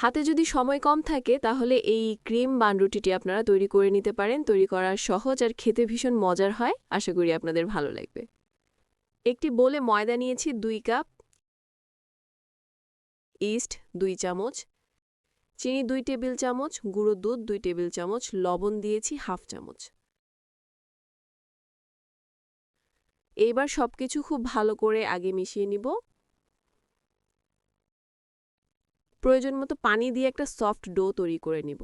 হাতে যদি সময় কম থাকে, তাহলে এই ক্রিম বান রুটিটি আপনারা তৈরি করে নিতে পারেন। তৈরি করা সহজ আর খেতে ভীষণ মজার হয়। আশা করি আপনাদের ভালো লাগবে। একটি বোলে ময়দা নিয়েছি, দুই কাপ। ইস্ট, দুই চামচ। চিনি, দুই টেবিল চামচ। গুঁড়ো দুধ, দুই টেবিল চামচ। লবণ দিয়েছি, হাফ চামচ। এইবার সব কিছু খুব ভালো করে আগে মিশিয়ে নিব। প্রয়োজন মতো পানি দিয়ে একটা সফট ডো তৈরি করে নিব।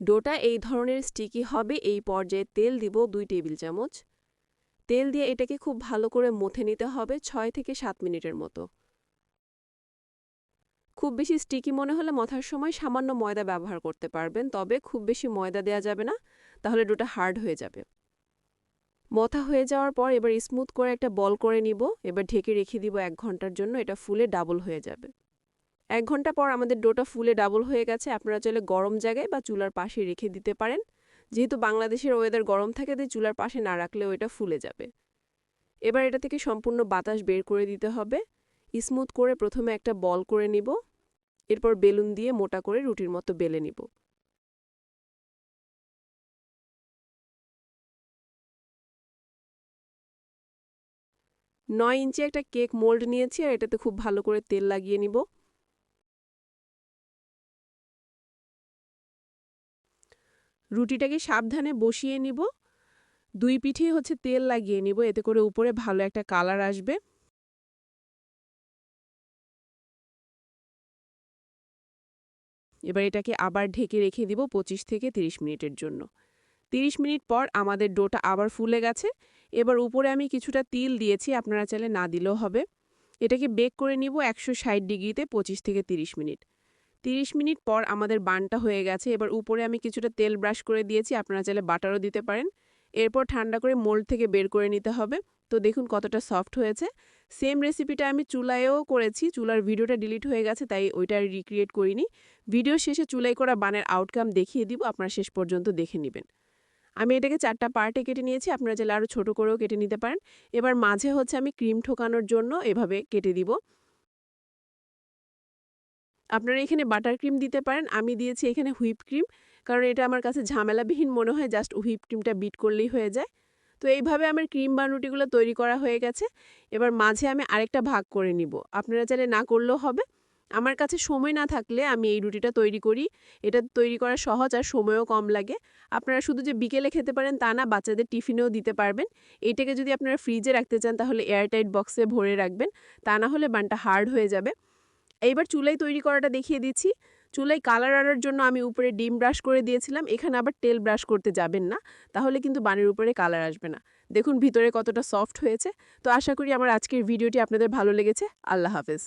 ডোটা এই ধরনের স্টিকি হবে, এই পর্যায়ে তেল দিব দুই টেবিল চামচ। তেল দিয়ে এটাকে খুব ভালো করে মথে নিতে হবে ছয় থেকে সাত মিনিটের মতো। খুব বেশি স্টিকি মনে হলে মথার সময় সামান্য ময়দা ব্যবহার করতে পারবেন, তবে খুব বেশি ময়দা দেয়া যাবে না, তাহলে ডোটা হার্ড হয়ে যাবে। মথা হয়ে যাওয়ার পর এবার স্মুথ করে একটা বল করে নিব, এবার ঢেকে রেখে দিব এক ঘণ্টার জন্য, এটা ফুলে ডাবল হয়ে যাবে। এক ঘণ্টা পর আমাদের ডোটা ফুলে ডাবল হয়ে গেছে। আপনারা চাইলে গরম জায়গায় বা চুলার পাশে রেখে দিতে পারেন। যেহেতু বাংলাদেশের ওয়েদার গরম থাকে, তাই চুলার পাশে না রাখলেও এটা ফুলে যাবে। এবার এটা থেকে সম্পূর্ণ বাতাস বের করে দিতে হবে। স্মুথ করে প্রথমে একটা বল করে নিব। এরপর বেলুন দিয়ে মোটা করে রুটির মতো বেলে নিব। নয় ইঞ্চি একটা কেক মোল্ড নিয়েছি আর এটাতে খুব ভালো করে তেল লাগিয়ে নিব। রুটিটাকে সাবধানে বসিয়ে নিব। দুই পিঠে হচ্ছে তেল লাগিয়ে নিব, এতে করে উপরে ভালো একটা কালার আসবে। এবার এটাকে আবার ঢেকে রেখে দিব পঁচিশ থেকে ৩০ মিনিটের জন্য। ৩০ মিনিট পর আমাদের ডোটা আবার ফুলে গেছে। এবার উপরে আমি কিছুটা তিল দিয়েছি, আপনারা চাইলে না দিলেও হবে। এটাকে বেক করে নিব একশো ষাট ডিগ্রিতে পঁচিশ থেকে ৩০ মিনিট। 30 মিনিট পর আমাদের বানটা হয়ে গেছে। এবার উপরে আমি কিছুটা তেল ব্রাশ করে দিয়েছি, আপনারা চাইলে বাটারও দিতে পারেন। এরপর ঠান্ডা করে মোল্ড থেকে বের করে নিতে হবে। তো দেখুন কতটা সফট হয়েছে। সেম রেসিপিটা আমি চুলায়ও করেছি, চুলার ভিডিওটা ডিলিট হয়ে গেছে, তাই ওইটা রিক্রিয়েট করিনি। ভিডিও শেষে চুলাই করা বানের আউটকাম দেখিয়ে দিব, আপনারা শেষ পর্যন্ত দেখে নেবেন। আমি এটাকে চারটা পার্টে কেটে নিয়েছি, আপনারা চাইলে আরও ছোটো করেও কেটে নিতে পারেন। এবার মাঝে হচ্ছে আমি ক্রিম ঠোকানোর জন্য এভাবে কেটে দিব। আপনারা এখানে বাটার ক্রিম দিতে পারেন। আমি দিয়েছি এখানে হুইপ ক্রিম কারণ এটা আমার কাছে ঝামেলাবিহীন মনে হয় জাস্ট হুইপ ক্রিমটা বিট করলেই হয়ে যায়। তো এইভাবে আমার ক্রিম বানুটিগুলো তৈরি করা হয়ে গেছে। এবার মাঝে আমি আরেকটা ভাগ করে নিব। আপনারা চাইলে না করলেও হবে। আমার কাছে সময় না থাকলে আমি এই রুটিটা তৈরি করি। এটা তৈরি করা সহজ আর সময়ও কম লাগে। আপনারা শুধু যে বিকেলে খেতে পারেন তা না, বাচ্চাদের টিফিনেও দিতে পারবেন। এটাকে যদি আপনারা ফ্রিজে রাখতে চান, তাহলে এয়ারটাইট বক্সে ভরে রাখবেন। তা না হলে বানটা হার্ড হয়ে যাবে। এইবার চুলাই তৈরি করাটা দেখিয়ে দিচ্ছি। চুলাই কালার আনার জন্য আমি উপরে ডিম ব্রাশ করে দিয়েছিলাম, এখানে আবার তেল ব্রাশ করতে যাবেন না, তাহলে কিন্তু বানের উপরে কালার আসবে না। দেখুন ভিতরে কতটা সফট হয়েছে। তো আশা করি আমার আজকের ভিডিওটি আপনাদের ভালো লেগেছে। আল্লাহ হাফেজ।